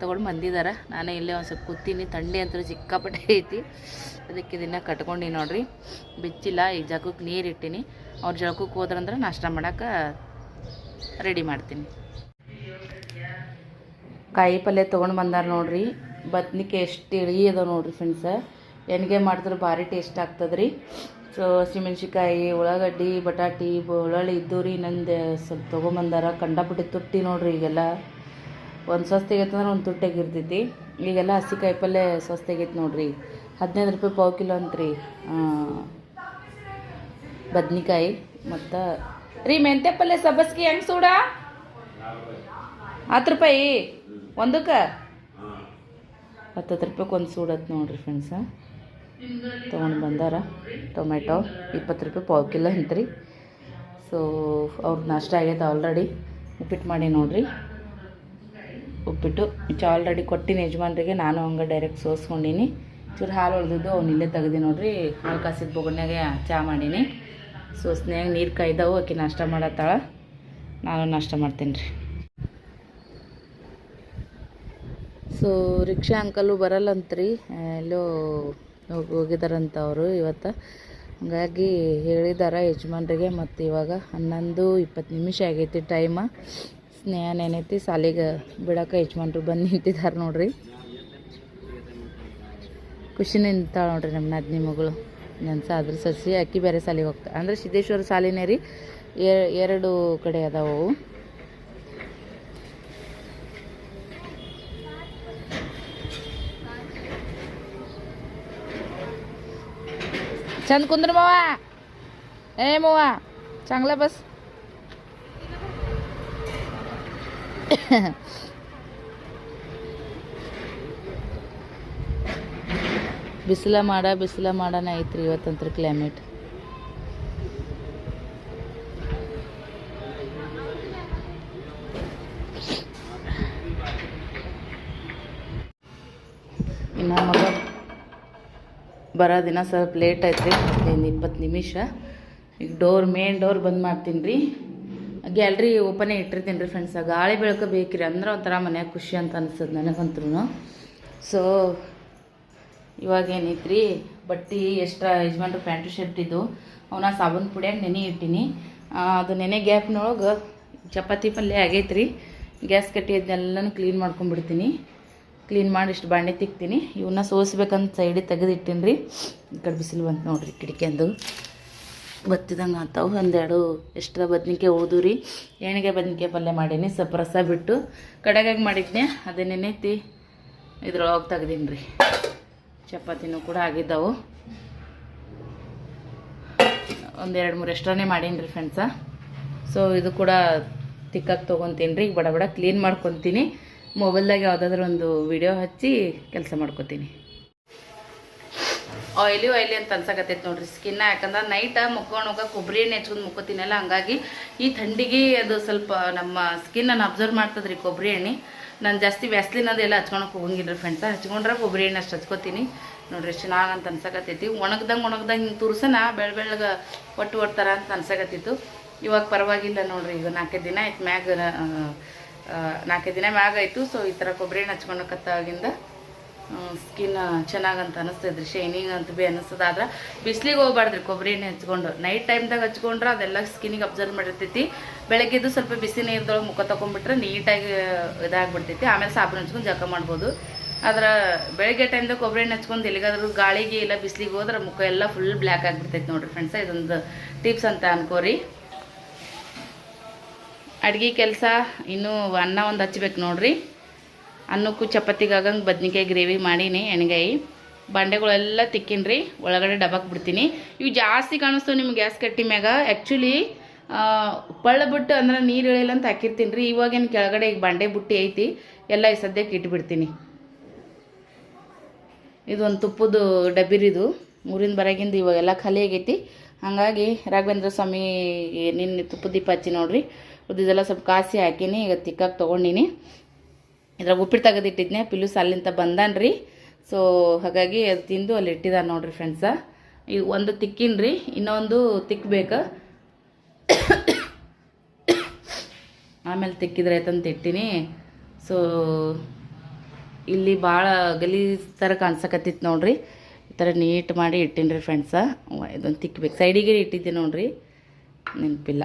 ತೊಗೊಂಡು ಬಂದಿದ್ದಾರೆ ನಾನೇ ಇಲ್ಲೇ ಒಂದು ಸ್ವಲ್ಪ ಕೂತೀನಿ, ಥಂಡಿ ಅಂತೂ ಸಿಕ್ಕಾಪಟ್ಟೆ ಐತಿ. ಅದಕ್ಕೆ ಇದನ್ನು ಕಟ್ಕೊಂಡು ನೋಡ್ರಿ. ಬಿಚ್ಚಿಲ್ಲ, ಈ ಜಗಕ್ಕೆ ನೀರು ಇಟ್ಟೀನಿ. ಅವ್ರು ಜಳಕಕ್ಕೆ ಹೋದ್ರಂದ್ರೆ ನಾಷ್ಟ ಮಾಡೋಕೆ ರೆಡಿ ಮಾಡ್ತೀನಿ. ಕಾಯಿ ಪಲ್ಯ ತೊಗೊಂಡು ಬಂದಾರ ನೋಡ್ರಿ. ಬದ್ನಿಕಾಯಿ ಎಷ್ಟು ಇಳಿ ಅದಾವೆ ನೋಡ್ರಿ ಫ್ರೆಂಡ್ಸ ಎಣ್ಗೆ ಮಾಡಿದ್ರೆ ಭಾರಿ ಟೇಸ್ಟ್ ಆಗ್ತದೆ ರೀ ಸೊ ಹಸಿಮೆಣ್ಸಿಕಾಯಿ ಉಳ್ಳಾಗಡ್ಡಿ, ಬಟಾಟಿ ಬೆಳ್ಳುಳ್ಳಿ ಇದ್ದು ರೀ ನಂದು ಸ್ವಲ್ಪ ತೊಗೊಂಬಂದಾರ. ಕಂಡಪಟ್ಟಿ ತುಟ್ಟಿ ನೋಡ್ರಿ ಈಗೆಲ್ಲ. ಒಂದು ಸ್ವಸ್ತಿಗೈತಂದ್ರೆ ಒಂದು ತುಟ್ಟಾಗಿರ್ತೈತಿ ಈಗೆಲ್ಲ ಹಸಿ ಕಾಯಿ ಪಲ್ಯ ಸ್ವಸ್ತಿಗೈತೆ ನೋಡ್ರಿ. ಹದಿನೈದು ರೂಪಾಯಿ ಪಾವು ಕಿಲೋ ಅಂತ್ರಿ. ಬದ್ನಿಕಾಯಿ ಮತ್ತು ರೀ ಮೆಂತ್ಯ ಪಲ್ಯ ಸಬ್ಬಸ್ಗೆ ಹೆಂಗೆ ಸೂಡ? ಹತ್ತು ರೂಪಾಯಿ? ಒಂದಕ್ಕೆ? ಹತ್ತತ್ತು ರೂಪಾಯಿಗೆ ಒಂದು ಸೂಡತ್ತೆ ನೋಡ್ರಿ ಫ್ರೆಂಡ್ಸ ತೊಗೊಂಡು ಬಂದಾರ. ಟೊಮೆಟೊ ಇಪ್ಪತ್ತು ರೂಪಾಯಿ ಪಾವು ಕಿಲೋ ಅಂತ್ರಿ. ಸೊ ಅವ್ರ ನಾಷ್ಟ ಆಗೈತೆ ಆಲ್ರೆಡಿ ಉಪ್ಪಿಟ್ಟು ಮಾಡಿ ನೋಡ್ರಿ. ಉಪ್ಪಿಟ್ಟು. ಚಾ ಆಲ್ರೆಡಿ ಕೊಟ್ಟಿನಿ ಯಜಮಾನ್ರಿಗೆ. ನಾನು ಹಂಗೆ ಡೈರೆಕ್ಟ್ ಸೋಸ್ಕೊಂಡಿನಿ. ಚೂರು ಹಾಲು ಹೊಡೆದಿದ್ದು ಅವ್ನು ಇಲ್ಲೇ ತೆಗ್ದು ನೋಡಿರಿ. ಹಾಲು ಕಾಸಿದ ಬೊಗಣ್ಯಾಗೆ ಚಹಾ ಮಾಡೀನಿ. ಸೋಸ್ನ್ಯಾಗ ನೀರು ಕಾಯ್ದವು. ಆಕೆ ನಾಷ್ಟ ಮಾಡತ್ತಾಳ. ನಾನು ನಾಷ್ಟ ಮಾಡ್ತೀನಿ ರೀ ಸೊ ರಿಕ್ಷಾ ಅಂಕಲು ಬರಲ್ಲಂತ್ರಿ. ಎಲ್ಲೋ ಹೋಗಿದಾರಂತ ಅವರು ಇವತ್ತು. ಹಾಗಾಗಿ ಹೇಳಿದಾರ ಯಜಮಾನ್ರಿಗೆ ಮತ್ತು ಇವಾಗ ಹನ್ನೊಂದು ಇಪ್ಪತ್ತು ನಿಮಿಷ ಆಗೈತಿ ಟೈಮ ಸ್ನೇಹ ನೆನೈತಿ ಸಾಲಿಗೆ ಬಿಡೋಕೆ ಯಜಮಾನ್ರು ಬಂದು ನಿಂತಿದ್ದಾರೆ ನೋಡ್ರಿ. ಖುಷಿ ನಿಂತಾಳೆ ನೋಡ್ರಿ ನಮ್ಮ ನದಿನಿ ಮಗಳು. ನನ್ನ ಸಾದ್ರ ಸಸಿ ಅಕ್ಕಿ ಬೇರೆ ಸಾಲಿಗೆ ಹೋಗ್ತಾ, ಅಂದರೆ ಸಿದ್ದೇಶ್ವರ ಸಾಲಿನೇ ರೀ. ಎರಡು ಕಡೆ ಅದಾವು ಅವು. चंद कुंद्र मावा ए मावा चांगला बस ಬಿಸಿಲ ಮಾಡ ಬಿಸಿಲ ಮಾಡನ ಐತ್ರಿ ಇವತ್ತಂತ್ರ ಕ್ಲೈಮೇಟ್ ಬರೋ ದಿನ ಸ್ವಲ್ಪ ಲೇಟ್ ಐತ್ರಿ ಹದಿನೈದು ಇಪ್ಪತ್ತು ನಿಮಿಷ. ಈಗ ಡೋರ್, ಮೇನ್ ಡೋರ್ ಬಂದ್ ಮಾಡ್ತೀನಿ ರೀ ಗ್ಯಾಲ್ರಿ ಓಪನೇ ಇಟ್ಟಿರ್ತೀನಿ ರೀ ಫ್ರೆಂಡ್ಸ್ ಗಾಳಿ ಬೆಳಕು ಬೇಕ್ರಿ ಅಂದ್ರೆ ಒಂಥರ ಮನ್ಯಾಗ ಖುಷಿ ಅಂತ ಅನ್ಸದ್ ನನಗಂತೂ ಸೊ ಇವಾಗ ಏನೈತ್ರಿ, ಬಟ್ಟೆ ಎಕ್ಸ್ಟ್ರಾ ಯಜಮಾನ್ರು ಪ್ಯಾಂಟು, ಶರ್ಟ್ ಇದ್ದು ಅವನ್ನ ಸಾಬೂನು ಪುಡಿಯಾಗ ನೆನೆ ಇಟ್ಟೀನಿ. ಅದು ನೆನೆ ಗ್ಯಾಪ್ನೊಳಗೆ ಚಪಾತಿ ಪಲ್ಯ ಆಗೈತ್ರಿ. ಗ್ಯಾಸ್ ಕಟ್ಟಿ ಅದನ್ನೆಲ್ಲನೂ ಕ್ಲೀನ್ ಮಾಡ್ಕೊಂಡ್ಬಿಡ್ತೀನಿ. ಕ್ಲೀನ್ ಮಾಡಿ ಇಷ್ಟು ಬಾಂಡೆ ತಿಕ್ತೀನಿ. ಇವನ್ನ ಸೋಸ್ಬೇಕಂತ ಸೈಡಿಗೆ ತೆಗೆದಿಟ್ಟಿನಿ ರೀ. ಈ ಕಡೆ ಬಿಸಿಲು ಬಂತು ನೋಡಿರಿ ಕಿಟಕಿಯಂದು. ಬತ್ತಿದಂಗೆ ಆತಾವು. ಒಂದೆರಡು ಎಷ್ಟರ ಬದ್ನಿಕಾಯಿ ಉಳ್ದು ರೀ. ಎಣ್ಣಿಗೆ ಬದ್ನಿಕಾಯಿ ಪಲ್ಯ ಮಾಡೀನಿ. ಸ್ವಲ್ಪ ರಸ ಬಿಟ್ಟು ಕಡೆಗಾಗಿ ಮಾಡಿದ್ನೆ. ಅದೇ ಇದ್ರೊಳಗೆ ತೆಗ್ದೀನಿ ರೀ. ಚಪಾತಿನೂ ಕೂಡ ಆಗಿದ್ದಾವು. ಒಂದೆರಡು ಮೂರು ಎಷ್ಟರನೇ ಮಾಡೀನಿ ರೀ ಫ್ರೆಂಡ್ಸ ಸೊ ಇದು ಕೂಡ ತಿಕ್ಕಾಗಿ ತೊಗೊತೀನಿ ರೀ ಬಡ ಬಡ ಕ್ಲೀನ್ ಮಾಡ್ಕೊತೀನಿ. ಮೊಬೈಲ್ದಾಗ ಯಾವುದಾದ್ರೂ ಒಂದು ವಿಡಿಯೋ ಹಚ್ಚಿ ಕೆಲಸ ಮಾಡ್ಕೋತೀನಿ. ಆಯ್ಲಿ ಆಯ್ಲಿ ಅಂತ ಅನ್ಸಕತ್ತೈತೆ ನೋಡ್ರಿ ಸ್ಕಿನ್ನ ಯಾಕಂದ್ರೆ ನೈಟ್ ಮುಕ್ಕೊಂಡು ಕೊಬ್ಬರಿ ಎಣ್ಣೆ ಹಚ್ಕೊಂಡು ಮುಕ್ಕೋತೀನಲ್ಲ ಹಂಗಾಗಿ ಈ ಥಂಡಿಗೆ ಅದು ಸ್ವಲ್ಪ ನಮ್ಮ ಸ್ಕಿನ್ನನ್ನು ಅಬ್ಸರ್ವ್ ಮಾಡ್ತದ್ರಿ ಕೊಬ್ಬರಿ ಎಣ್ಣೆ. ನಾನು ಜಾಸ್ತಿ ವ್ಯಾಸ್ಲಿನದೆಲ್ಲ ಹಚ್ಕೊಳಕ್ಕೆ ಹೋಗಂಗಿಲ್ಲ ಫ್ರೆಂಡ್ಸ ಹಚ್ಕೊಂಡ್ರೆ ಕೊಬ್ಬರಿ ಎಣ್ಣೆ ಅಷ್ಟು ಹಚ್ಕೋತೀನಿ. ನೋಡ್ರಿ ಎಷ್ಟು ಚೆನ್ನಾಗಿ ಅಂತ ಅನ್ಸಕತ್ತೈತಿ. ಒಣಗ್ದಂಗೆ ಒಣಗ್ದಂಗೆ ಹಿಂಗೆ ತುರ್ಸನ ಬೆಳ ಬೆಳಗ್ಗೆ ಒಟ್ಟು ಒಡ್ತಾರ ಅಂತ ಅನ್ಸಕತ್ತಿತ್ತು ಇವಾಗ ಪರವಾಗಿಲ್ಲ ನೋಡ್ರಿ ಈಗ ನಾಲ್ಕೈದು ದಿನ ಆಯ್ತು ಮ್ಯಾಗ ನಾಲ್ಕೈದು ದಿನ ಮ್ಯಾಗಾಯಿತು ಸೊ ಈ ಥರ ಕೊಬ್ಬರಿ ಎಣ್ಣೆ ಹಚ್ಕೊಳಕತ್ತಾಗಿಂದ ಸ್ಕಿನ್ ಚೆನ್ನಾಗಂತ ಅನಿಸ್ತದ್ರಿ ಶೈನಿಂಗ್ ಅಂತ ಭೀ ಅನಿಸ್ತದ. ಆದ್ರೆ ಬಿಸಿಲಿಗೆ ಹೋಗ್ಬಾರ್ದ್ರಿ ಕೊಬ್ಬರಿ ಎಣ್ಣೆ ಹಚ್ಕೊಂಡು. ನೈಟ್ ಟೈಮ್ದಾಗ ಹಚ್ಕೊಂಡ್ರೆ ಅದೆಲ್ಲ ಸ್ಕಿನ್ನಿಗೆ ಅಬ್ಸರ್ವ್ ಮಾಡಿರ್ತೈತಿ. ಬೆಳಗ್ಗೆದ್ದು ಸ್ವಲ್ಪ ಬಿಸಿ ನೀರ್ದೊಳಗೆ ಮುಖ ತೊಗೊಂಡ್ಬಿಟ್ರೆ ನೀಟಾಗಿ ಇದಾಗ್ಬಿಡ್ತೈತಿ. ಆಮೇಲೆ ಸಾಬೂನು ಹಚ್ಕೊಂಡು ಜಳಕ ಮಾಡ್ಬೋದು. ಆದ್ರೆ ಬೆಳಗ್ಗೆ ಟೈಮ್ದಾಗ ಕೊಬ್ಬರಿ ಎಣ್ಣೆ ಹಚ್ಕೊಂಡು ಎಲ್ಲಿಗಾದ್ರೂ ಗಾಳಿಗೆ ಇಲ್ಲ ಬಿಸಿಲಿಗೆ ಹೋದ್ರೆ ಮುಖ ಎಲ್ಲ ಫುಲ್ ಬ್ಲ್ಯಾಕ್ ಆಗಿಬಿಡ್ತೈತಿ ನೋಡ್ರಿ ಫ್ರೆಂಡ್ಸ ಇದೊಂದು ಟಿಪ್ಸ್ ಅಂತ ಅನ್ಕೋರಿ. ಅಡ್ಗೆ ಕೆಲಸ ಇನ್ನೂ ಅನ್ನ ಒಂದು ಹಚ್ಬೇಕು ನೋಡ್ರಿ. ಅನ್ನಕ್ಕೂ ಚಪಾತಿಗಾಗಂಗೆ ಬದ್ನಿಕಾಯಿ ಗ್ರೇವಿ ಮಾಡೀನಿ, ಎಣ್ಗಾಯಿ. ಬಂಡೆಗಳೆಲ್ಲ ತಿಕ್ಕಿನ್ರಿ, ಒಳಗಡೆ ಡಬಕ್ ಬಿಡ್ತೀನಿ. ಇವು ಜಾಸ್ತಿ ಕಾಣಿಸ್ತು ನಿಮ್ಗೆ ಗ್ಯಾಸ್ ಕಟ್ಟಿ ಮ್ಯಾಗ. ಆ್ಯಕ್ಚುಲಿ ಪಳ್ಳ ಬಿಟ್ಟು ಅಂದ್ರೆ ನೀರು ಇಳಿಲ್ಲ ಅಂತ ಹಾಕಿರ್ತೀನಿ ರೀ ಇವಾಗೇನು ಕೆಳಗಡೆ ಈಗ ಬಂಡೆ ಬುಟ್ಟಿ ಐತಿ, ಎಲ್ಲ ಈ ಸದ್ಯಕ್ಕೆ ಇಟ್ಬಿಡ್ತೀನಿ. ಇದೊಂದು ತುಪ್ಪದ್ದು ಡಬ್ಬಿರಿದು ಮೂರಿಂದ ಬರಾಗಿಂದ ಇವಾಗೆಲ್ಲ ಖಾಲಿ ಆಗೈತಿ. ಹಾಗಾಗಿ ರಾಘವೇಂದ್ರ ಸ್ವಾಮಿ, ನಿನ್ನೆ ತುಪ್ಪದ ದೀಪ ಹಚ್ಚಿ ನೋಡ್ರಿ. ಉಳಿದಿದ್ದೆಲ್ಲ ಸ್ವಲ್ಪ ಕಾಸಿ ಹಾಕೀನಿ, ಈಗ ತಿಕ್ಕಾಗಿ ತೊಗೊಂಡಿನಿ. ಇದ್ರಾಗ ಉಪ್ಪಿಟ್ಟು ತೆಗೆದಿಟ್ಟಿದ್ನೆ ಪಿಲ್ಲುಸ್ ಅಲ್ಲಿಂದ ಬಂದಾನ್ರಿ. ಸೊ ಹಾಗಾಗಿ ಅದು ತಿಂದು ಅಲ್ಲಿ ಇಟ್ಟಿದ್ದಾನೆ ನೋಡ್ರಿ ಫ್ರೆಂಡ್ಸ ಈಗ ಒಂದು ತಿಕ್ಕಿನ್ರಿ, ಇನ್ನೊಂದು ತಿಕ್ಕಬೇಕು ಆಮೇಲೆ ತಿಕ್ಕಿದ್ರೆ ಆಯ್ತಂತ ಇಟ್ಟಿನಿ. ಸೊ ಇಲ್ಲಿ ಭಾಳ ಗಲೀಜ್ ಥರ ಕಾಣ್ಸಕತ್ತಿತ್ತು ನೋಡ್ರಿ. ಈ ಥರ ನೀಟ್ ಮಾಡಿ ಇಟ್ಟೀನಿ ರೀ ಫ್ರೆಂಡ್ಸ ಇದೊಂದು ತಿಕ್ಬೇಕು. ಸೈಡಿಗೆ ಇಟ್ಟಿದ್ದೆ ನೋಡ್ರಿ. ನೆನಪಿಲ್ಲ.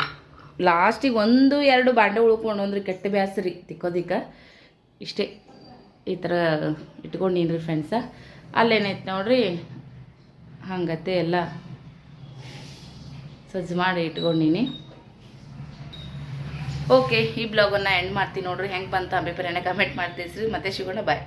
ಲಾಸ್ಟಿಗೆ ಒಂದು ಎರಡು ಬಾಂಡೆ ಉಳ್ಕೊಂಡು ಅಂದ್ರೆ ಕೆಟ್ಟ ಬ್ಯಾಸ್ರಿ ತಿಕ್ಕೋದಿಕ್ಕ. ಇಷ್ಟೇ. ಈ ಥರ ಇಟ್ಕೊಂಡೀನಿ ರೀ ಫ್ರೆಂಡ್ಸ ಅಲ್ಲೇನೈತೆ ನೋಡ್ರಿ? ಹಂಗತ್ತೆ ಎಲ್ಲ ಸಜ್ಜು ಮಾಡಿ ಇಟ್ಕೊಂಡಿನಿ. ಓಕೆ ಈ ಬ್ಲಾಗನ್ನು ಎಂಡ್ ಮಾಡ್ತೀನಿ ನೋಡ್ರಿ. ಹೆಂಗೆ ಬಂತ ಅಭಿಪ್ರಾಯನ ಕಮೆಂಟ್ ಮಾಡ್ತೀವಿ ಮತ್ತೆ ಸಿಗೋಣ ಬಾಯ್